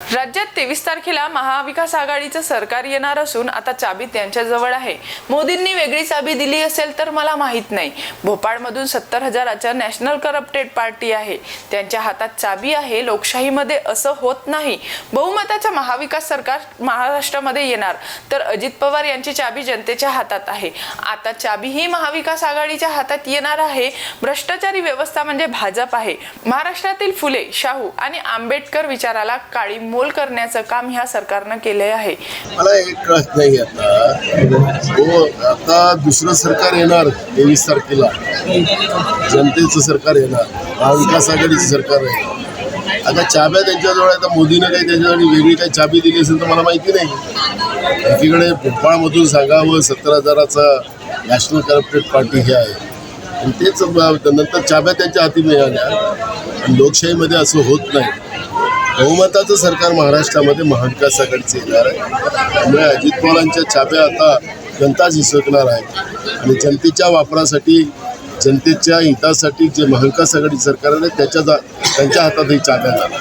राज्यात तेवीस तारखेला महाविकास आघाडीचं सरकार येणार असून आता चाबी त्यांच्याजवळ आहे. मोदींनी वेगळी चाबी दिली असेल तर मला माहीत नाही. भोपाळमधून सत्तर हजाराच्या नॅशनल करप्टेड पार्टी आहे. त्यांच्या हातात चाबी आहे लोकशाहीमध्ये असं होत नाही. बहुमताचं महाविकास सरकार महाराष्ट्रामध्ये येणार. तर अजित पवार यांची चाबी जनतेच्या हातात आहे. आता चाबी ही महाविकास आघाडीच्या हातात येणार आहे. भ्रष्टाचारी व्यवस्था म्हणजे भाजप आहे. महाराष्ट्रातील फुले शाहू आणि आंबेडकर विचाराला काळी मोल करण्याचं काम ह्या सरकारनं केले आहे. मला एक कळत नाही आता. हो आता दुसरं सरकार येणार तेवीस तारखेला. जनतेचं सरकार येणार. महाविकास आघाडीचं सरकार आहे. आता चाब्या त्यांच्याजवळ आता मोदीनं काही त्यांच्यासाठी वेगळी काही चाबी दिली असेल तर मला माहिती नाही. एकीकडे भोपाळमधून सांगावं सत्तर हजाराचा नॅशनल करप्टेड पार्टी हे आहे. आणि तेच नंतर चाब्या त्यांच्या हाती मिळाल्या. आणि लोकशाहीमध्ये असं होत नाही. बहुमताचं सरकार महाराष्ट्रामध्ये महाविकास आघाडीचं येणार आहे. त्यामुळे अजित पवारांच्या छाप्या आता जनताच हिसकणार आहे आणि जनतेच्या वापरासाठी जनतेच्या हितासाठी जे महाविकास आघाडी सरकार आहे त्याच्या जा- त्यांच्या हातात ही चाब्या जाणार